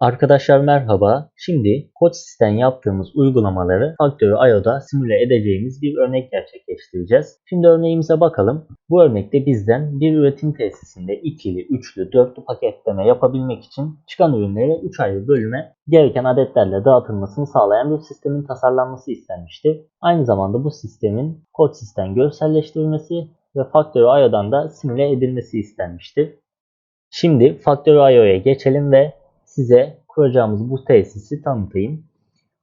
Arkadaşlar merhaba. Şimdi CodeSys'ten yaptığımız uygulamaları Factory IO'da simüle edeceğimiz bir örnek gerçekleştireceğiz. Şimdi örneğimize bakalım. Bu örnekte bizden bir üretim tesisinde ikili, üçlü, dörtlü paketleme yapabilmek için çıkan ürünleri 3 ayrı bölüme gereken adetlerle dağıtılmasını sağlayan bir sistemin tasarlanması istenmişti. Aynı zamanda bu sistemin CodeSys'ten görselleştirilmesi ve Factory IO'dan da simüle edilmesi istenmişti. Şimdi Factory IO'ya geçelim ve size kuracağımız bu tesisi tanıtayım.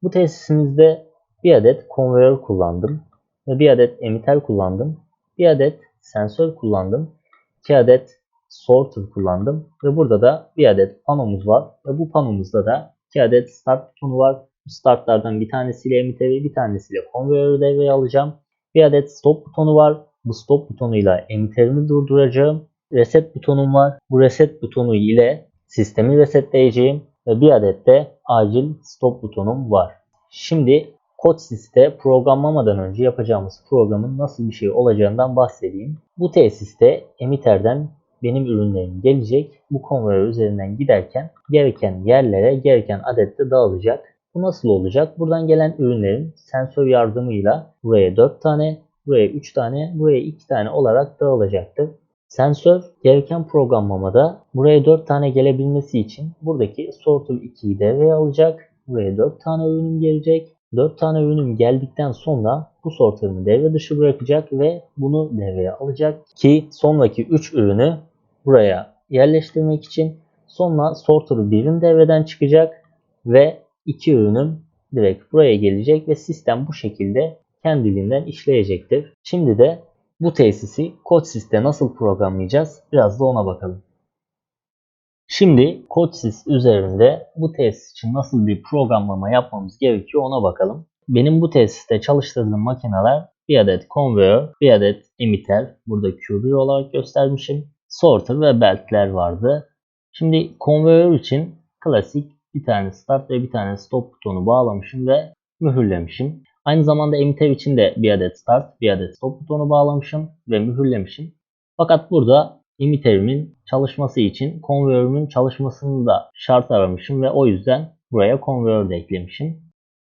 Bu tesisimizde bir adet konveyör kullandım ve bir adet emitter kullandım. Bir adet sensör kullandım. iki adet sorter kullandım ve burada da bir adet panomuz var ve bu panomuzda da iki adet start butonu var. Bu startlardan bir tanesiyle emitteri bir tanesiyle konveyörü devreye alacağım. Bir adet stop butonu var. Bu stop butonuyla emitterimi durduracağım. Reset butonum var. Bu reset butonu ile sistemi resetleyeceğim ve bir adet de acil stop butonum var. Şimdi CodeSys'te programlamadan önce yapacağımız programın nasıl bir şey olacağından bahsedeyim. Bu tesiste emitterden benim ürünlerim gelecek. Bu konveyör üzerinden giderken gereken yerlere gereken adette dağılacak. Bu nasıl olacak? Buradan gelen ürünlerin sensör yardımıyla buraya 4 tane, buraya 3 tane, buraya 2 tane olarak dağılacaktır. Sensör gereken programlamada buraya 4 tane gelebilmesi için buradaki sorter 2'yi devreye alacak. Buraya 4 tane ürünüm gelecek. 4 tane ürünüm geldikten sonra bu sorter'ımı devre dışı bırakacak ve bunu devreye alacak ki sonraki 3 ürünü buraya yerleştirmek için sonra sorter 1'in devreden çıkacak ve 2 ürünüm direkt buraya gelecek ve sistem bu şekilde kendiliğinden işleyecektir. Şimdi de bu tesisi CodeSys'te nasıl programlayacağız? Biraz da ona bakalım. Şimdi CodeSys üzerinde bu tesis için nasıl bir programlama yapmamız gerekiyor ona bakalım. Benim bu tesiste çalıştırdığım makineler bir adet konveyör, bir adet emitter, burada QB olarak göstermişim. Sorter ve beltler vardı. Şimdi konveyör için klasik bir tane start ve bir tane stop butonu bağlamışım ve mühürlemişim. Aynı zamanda emitter için de bir adet start, bir adet stop butonu bağlamışım ve mühürlemişim. Fakat burada emitterimin çalışması için konveyörümün çalışmasını da şart aramışım ve o yüzden buraya konveyör de eklemişim.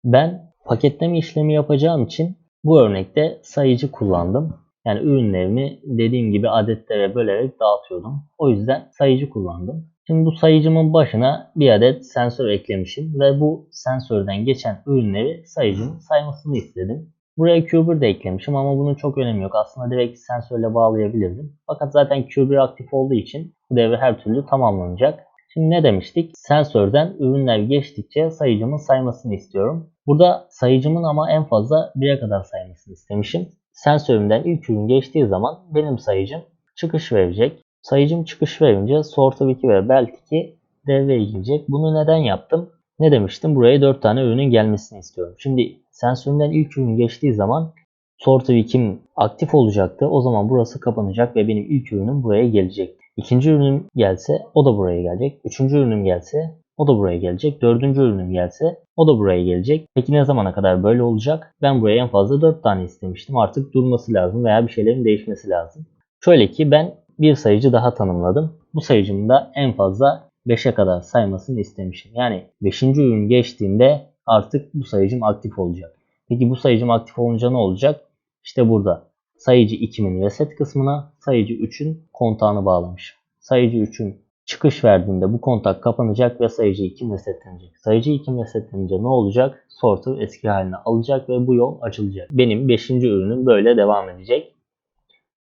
Ben paketleme işlemi yapacağım için bu örnekte sayıcı kullandım. Yani ürünlerimi dediğim gibi adetlere bölerek dağıtıyordum. O yüzden sayıcı kullandım. Şimdi bu sayıcımın başına bir adet sensör eklemişim ve bu sensörden geçen ürünleri sayıcının saymasını istedim. Buraya Q1 de eklemişim ama bunun çok önemi yok. Aslında direkt sensörle bağlayabilirdim. Fakat zaten Q1 aktif olduğu için bu devre her türlü tamamlanacak. Şimdi ne demiştik? Sensörden ürünler geçtikçe sayıcımın saymasını istiyorum. Burada sayıcımın ama en fazla 1'e kadar saymasını istemişim. Sensörümden ilk ürün geçtiği zaman benim sayıcım çıkış verecek. Sayıcım çıkış verince sorter 2 ve belt 2 devreye girecek. Bunu neden yaptım? Ne demiştim? Buraya 4 tane ürünün gelmesini istiyorum. Şimdi sensöründen ilk ürün geçtiği zaman sorter 2'm aktif olacaktı. O zaman burası kapanacak ve benim ilk ürünüm buraya gelecek. İkinci ürünüm gelse o da buraya gelecek. Üçüncü ürünüm gelse o da buraya gelecek. Dördüncü ürünüm gelse o da buraya gelecek. Peki ne zamana kadar böyle olacak? Ben buraya en fazla 4 tane istemiştim. Artık durması lazım veya bir şeylerin değişmesi lazım. Şöyle ki ben bir sayıcı daha tanımladım. Bu sayıcımın da en fazla 5'e kadar saymasını istemişim. Yani 5. ürün geçtiğinde artık bu sayıcım aktif olacak. Peki bu sayıcım aktif olunca ne olacak? İşte burada sayıcı 2'min reset kısmına sayıcı 3'ün kontağını bağlamışım. Sayıcı 3'ün çıkış verdiğinde bu kontak kapanacak ve sayıcı 2 resetlenecek. Sayıcı 2 resetlenince ne olacak? Sorter eski haline alacak ve bu yol açılacak. Benim 5. ürünüm böyle devam edecek.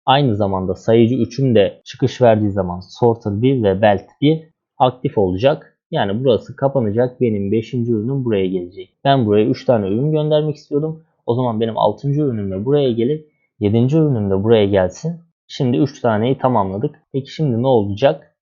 Aynı zamanda sayıcı 3'ün de çıkış verdiği zaman sorter 1 ve belt 1 aktif olacak. Yani burası kapanacak. Benim 5. ürünüm buraya gelecek. Ben buraya 3 tane ürün göndermek istiyordum. O zaman benim 6. ürünüm de buraya gelip 7. ürünüm de buraya gelsin. Şimdi 3 taneyi tamamladık. Peki şimdi ne olacak?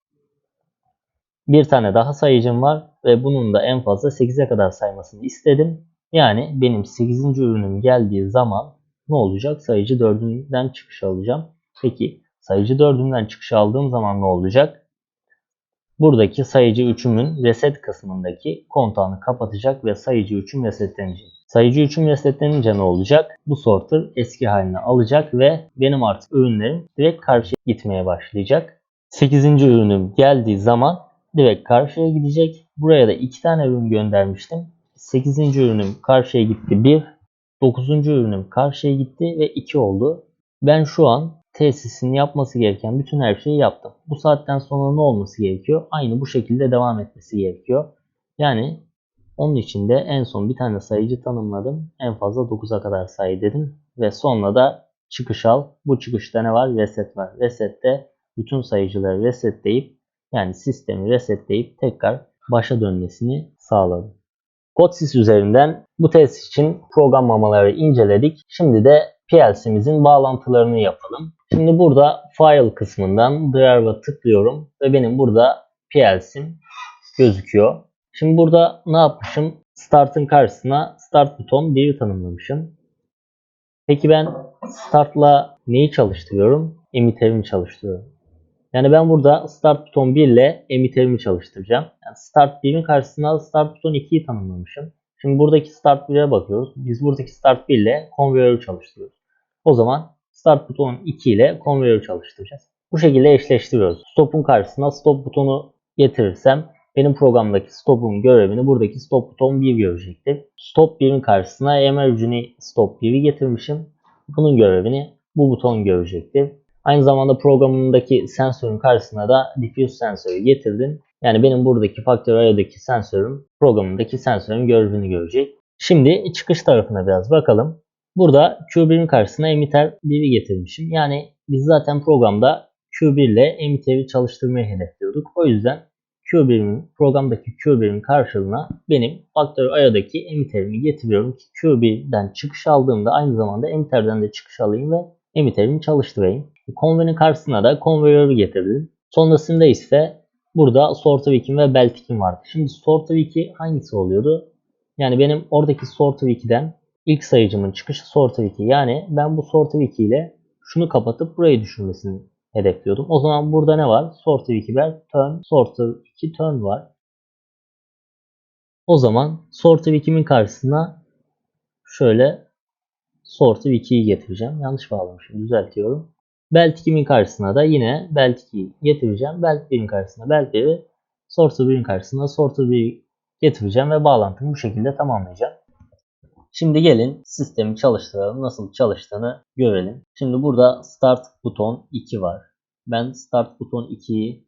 Bir tane daha sayıcım var ve bunun da en fazla 8'e kadar saymasını istedim. Yani benim 8. ürünüm geldiği zaman ne olacak? Sayıcı 4'ünden çıkış alacağım. Peki sayıcı 4'ünden çıkış aldığım zaman ne olacak? Buradaki sayıcı 3'ümün reset kısmındaki kontağını kapatacak ve sayıcı 3'üm resetlenecek. Sayıcı 3'üm resetlenince ne olacak? Bu sorter eski haline alacak ve benim artık ürünlerim direkt karşıya gitmeye başlayacak. 8. ürünüm geldiği zaman direkt karşıya gidecek. buraya da 2 tane ürün göndermiştim. 8. ürünüm karşıya gitti 1. 9. ürünüm karşıya gitti ve 2 oldu. Ben şu an tesisin yapması gereken bütün her şeyi yaptım. Bu saatten sonra ne olması gerekiyor? Aynı bu şekilde devam etmesi gerekiyor. Yani onun için de en son bir tane sayıcı tanımladım. En fazla 9'a kadar say dedim. Ve sonra da çıkış al. Bu çıkışta ne var? Reset var. Resette bütün sayıcıları resetleyip yani sistemi resetleyip tekrar başa dönmesini sağladım. Codesys üzerinden bu test için programlamaları inceledik. Şimdi de PLC'mizin bağlantılarını yapalım. Şimdi burada File kısmından Drive'a tıklıyorum ve benim burada PLC'm gözüküyor. Şimdi burada ne yapmışım? Start'ın karşısına Start buton 1'i tanımlamışım. Peki ben Start'la neyi çalıştırıyorum? Emitter'imi çalıştırıyorum. Yani ben burada Start buton 1 ile emitter'imi çalıştıracağım. Yani Start 1'in karşısına Start buton 2'yi tanımlamışım. Şimdi buradaki Start 1'e bakıyoruz. Biz buradaki Start 1 ile Conveyor'u çalıştırıyoruz. O zaman Start buton 2 ile Conveyor'u çalıştıracağız. Bu şekilde eşleştiriyoruz. Stop'un karşısına Stop butonu getirirsem benim programdaki stop'un görevini buradaki stop buton 1 görecektir. Stop 1'in karşısına emergency stop 1'i getirmişim. Bunun görevini bu buton görecektir. Aynı zamanda programındaki sensörün karşısına da diffuse sensörü getirdim. Yani benim buradaki Factorio'daki sensörüm programındaki sensörün görevini görecek. Şimdi çıkış tarafına biraz bakalım. Burada Q1'in karşısına emitter 1'i getirmişim. Yani biz zaten programda Q1 ile emitter'i çalıştırmayı hedefliyorduk. O yüzden Q1'in programdaki Q1'in karşılığına benim Factorio.io'daki emitterimi getiriyorum ki Q1'den çıkış aldığımda aynı zamanda emitterden de çıkış alayım ve emitterimi çalıştırayım. Conve'nin karşısına da conveyor'u getirdim. Sonrasında ise burada 2 ve belt 2 vardı. Şimdi 2 hangisi oluyordu? Yani benim oradaki sorter 2'den ilk sayıcımın çıkışı 2. Yani ben bu sorter 2 ile şunu kapatıp burayı düşürmesini hedefliyordum. O zaman burada ne var? Sorter 2 ber turn, 2 turn var. O zaman sorter 2'min karşısına şöyle sorter 2'yi getireceğim. Yanlış bağlamışım. Düzeltiyorum. Belt 2'min karşısına da yine belt 2'yi getireceğim. Belt 1'in karşısına belt 1'i, sorter 1'in karşısına sorter 1'i getireceğim ve bağlantımı bu şekilde tamamlayacağım. Şimdi gelin sistemi çalıştıralım. Nasıl çalıştığını görelim. Şimdi burada start buton 2 var. Ben start buton 2'yi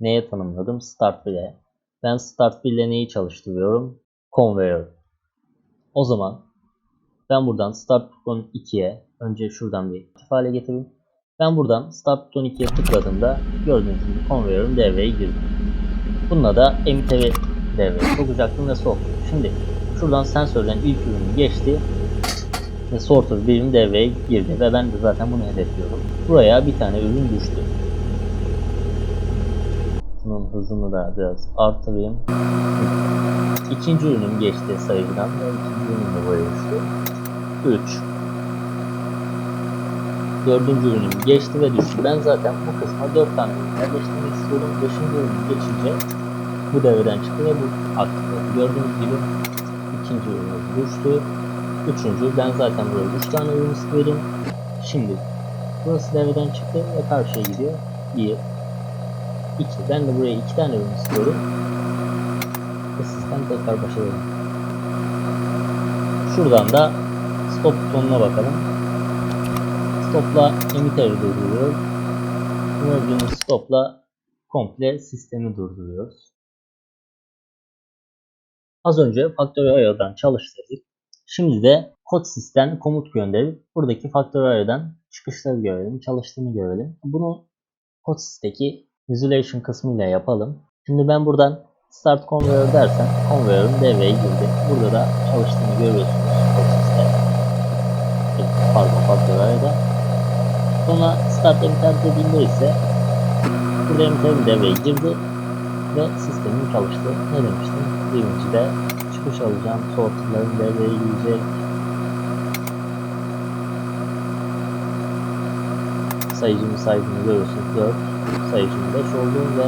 neye tanımladım? Start 1'e. Ben start 1 ile neyi çalıştırıyorum? Conveyor. O zaman ben buradan start buton 2'ye önce şuradan bir aktif hale getireyim. Ben buradan start buton 2'ye tıkladığımda gördüğünüz gibi conveyor'um devreye girdi. Bununla da emitteri devreye sokacaktım ve soktum. Şimdi Şuradan sensörden ilk ürünü geçti ve sorter birim devreye girdi ve ben de zaten bunu hedefliyorum. Buraya bir tane ürün düştü. Bunun hızını da biraz arttırayım. İkinci ürünüm geçti sayıcıdan ve ikinci ürünüm de buraya düştü. 3 Dördüncü ürünüm geçti ve düştü. Ben zaten bu kısma 4 tane yerleştirmek istiyordum. Beşinci ürünüm geçince bu devreden çıktı ve bu aktif. Gördüğünüz gibi ikinci ürünümüz düştü. Üçüncü ben zaten buraya 3 tane ürün istiyordum. Şimdi burası devreden çıktı ve karşıya gidiyor. 1 2 ben de buraya 2 tane ürün istiyorum. Ve sistem tekrar başa. Şuradan da stop butonuna bakalım. Stopla emitteri durduruyoruz. Emergency stopla komple sistemi durduruyoruz. Az önce Factorio.io'dan çalıştırdık. Şimdi de Codesys'ten komut gönderip buradaki Factorio.io'dan çıkışları görelim, çalıştığını görelim. Bunu Codesys'teki Visualization kısmıyla yapalım. Şimdi ben buradan Start Conveyor dersem Conveyor'un devreye girdi. Burada da çalıştığını görüyorsunuz Codesys'te. Pardon Factorio.io'da. Sonra Start Emitter dediğimde ise burada emitterim devreye girdi ve sistemin çalıştı. Ne demiştim? Birincide çıkış alacağım. Sortların devreye girecek. Sayıcımın saydığını görüyorsunuz 4. Sayıcım 5 oldu ve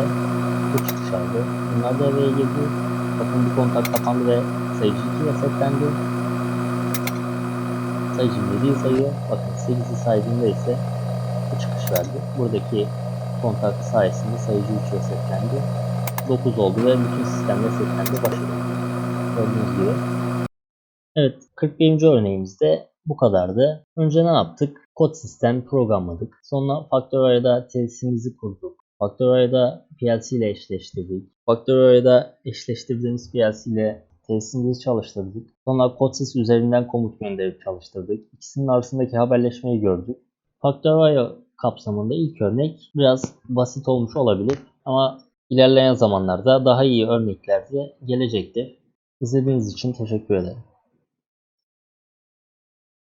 bu çıkış aldı. Bunlar devreye girdi. Bakın bir kontak kapandı ve sayıcı 2 resetlendi. Sayıcım 7'yi sayıyor. Bakın 8'i saydığında ise bu çıkış verdi. Buradaki kontak sayesinde sayıcı 3 resetlendi. 9 oldu ve bütün sistem resetlendi başladı. Gördüğünüz gibi. Evet 41. örneğimizde bu kadardı. Önce ne yaptık? Kod sistem programladık. Sonra Factorio'da tesisimizi kurduk. Factorio'da PLC ile eşleştirdik. Factorio'da eşleştirdiğimiz PLC ile tesisimizi çalıştırdık. Sonra Codesys üzerinden komut gönderip çalıştırdık. İkisinin arasındaki haberleşmeyi gördük. Factorio kapsamında ilk örnek biraz basit olmuş olabilir ama ilerleyen zamanlarda daha iyi örnekler de gelecektir. İzlediğiniz için teşekkür ederim.